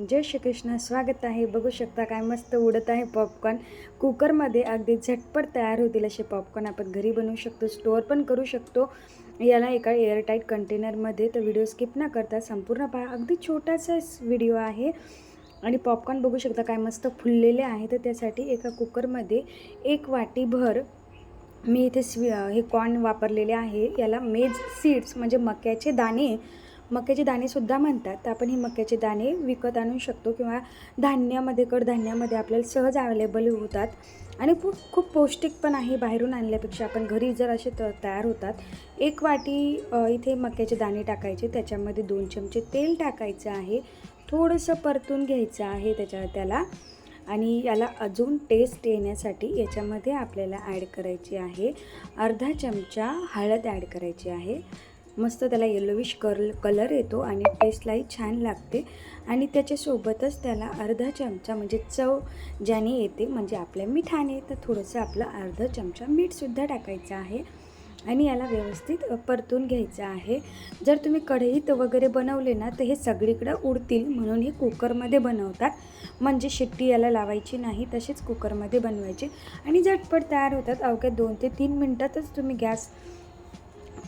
जय श्रीकृष्ण स्वागत आहे. बघू शकता काय मस्त उडत आहे पॉपकॉर्न कुकरमध्ये अगदी झटपट तयार होतील असे पॉपकॉर्न आपण घरी बनवू शकतो स्टोअर पण करू शकतो. याला एका एअरटाईट कंटेनरमध्ये तर व्हिडिओ स्किप न करता संपूर्ण पहा. अगदी छोटासा व्हिडिओ आहे. आणि पॉपकॉर्न बघू शकता काय मस्त फुललेले आहे. तर त्यासाठी एका कुकरमध्ये एक वाटीभर मी इथे स्वी हे कॉर्न वापरलेले आहे. याला मेज सीड्स म्हणजे मक्याचे दाणे मक्याचे दाणेसुद्धा म्हणतात तर आपण हे मक्याचे दाणे विकत आणू शकतो किंवा धान्यामध्ये कडधान्यामध्ये आपल्याला सहज अवेलेबल होतात. आणि खूप खूप पौष्टिक पण आहे बाहेरून आणल्यापेक्षा. आपण घरी जर असे त तयार होतात एक वाटी इथे मक्याचे दाणे टाकायचे. त्याच्यामध्ये दोन चमचे तेल टाकायचं आहे. थोडंसं परतून घ्यायचं आहे त्याच्या त्याला. आणि याला अजून टेस्ट येण्यासाठी याच्यामध्ये आपल्याला ॲड करायची आहे. अर्धा चमचा हळद ॲड करायची आहे. मस्त त्याला येलोविश कर कलर येतो आणि टेस्टलाही छान लागते. आणि त्याच्यासोबतच त्याला अर्धा चमचा म्हणजे चव ज्याने येते म्हणजे आपल्या मिठाने तर थोडंसं आपलं अर्धा चमचा मीठसुद्धा टाकायचं आहे. आणि याला व्यवस्थित परतून घ्यायचं आहे. जर तुम्ही कढईत वगैरे बनवले ना तर हे सगळीकडं उडतील म्हणून हे कुकरमध्ये बनवतात. म्हणजे शिट्टी याला लावायची नाही तसेच कुकरमध्ये बनवायची. आणि झटपट तयार होतात. अवघ्या दोन ते तीन मिनटातच तुम्ही गॅस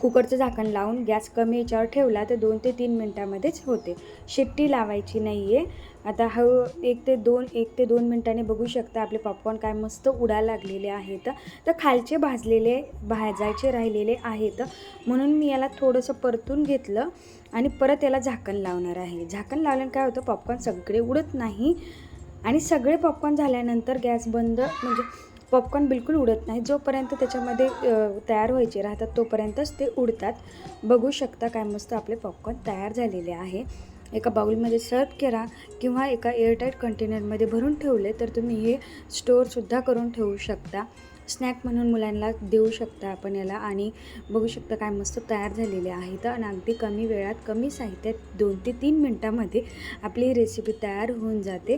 कुकरचं झाकण लावून गॅस कमी याच्यावर ठेवला तर दोन ते तीन मिनटामध्येच होते. शिट्टी लावायची नाही आहे आता हळू एक ते दोन एक ते दोन मिनटाने बघू शकता आपले पॉपकॉर्न काय मस्त उडायला लागलेले आहेत. तर खालचे भाजलेले भाजायचे राहिलेले आहेत. म्हणून मी याला थोडंसं परतून घेतलं आणि परत याला झाकण लावणार आहे. झाकण लावल्याने काय होतं पॉपकॉर्न सगळे उडत नाही. आणि सगळे पॉपकॉर्न झाल्यानंतर गॅस बंद म्हणजे पॉपकॉर्न बिलकुल उडत नाही. जोपर्यंत त्याच्यामध्ये तयार व्हायचे राहतात तोपर्यंतच ते उडतात. बघू शकता काय मस्त आपले पॉपकॉर्न तयार झालेले आहे. एका बाउलमध्ये सर्व करा किंवा एका एअरटाईट कंटेनरमध्ये भरून ठेवले तर तुम्ही हे स्टोअरसुद्धा करून ठेवू शकता. स्नॅक म्हणून मुलांना देऊ शकता आपण याला आणि बघू शकता काय मस्त तयार झालेले आहेत आणि अगदी कमी वेळात कमी साहित्यात दोन ते तीन मिनटामध्ये आपली रेसिपी तयार होऊन जाते.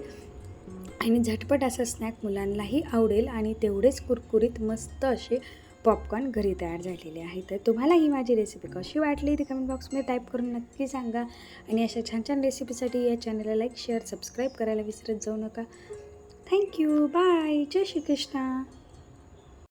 आणि झटपट असा स्नॅक मुलांनाही आवडेल आणि तेवढेच कुरकुरीत मस्त असे पॉपकॉर्न घरी तयार झालेले आहेत. तर तुम्हाला ही माझी रेसिपी कशी वाटली ती कमेंट बॉक्समध्ये टाईप करून नक्की सांगा. आणि अशा छान छान रेसिपीसाठी या चॅनलला लाईक शेअर सबस्क्राईब करायला विसरत जाऊ नका. थँक्यू बाय जय श्रीकृष्ण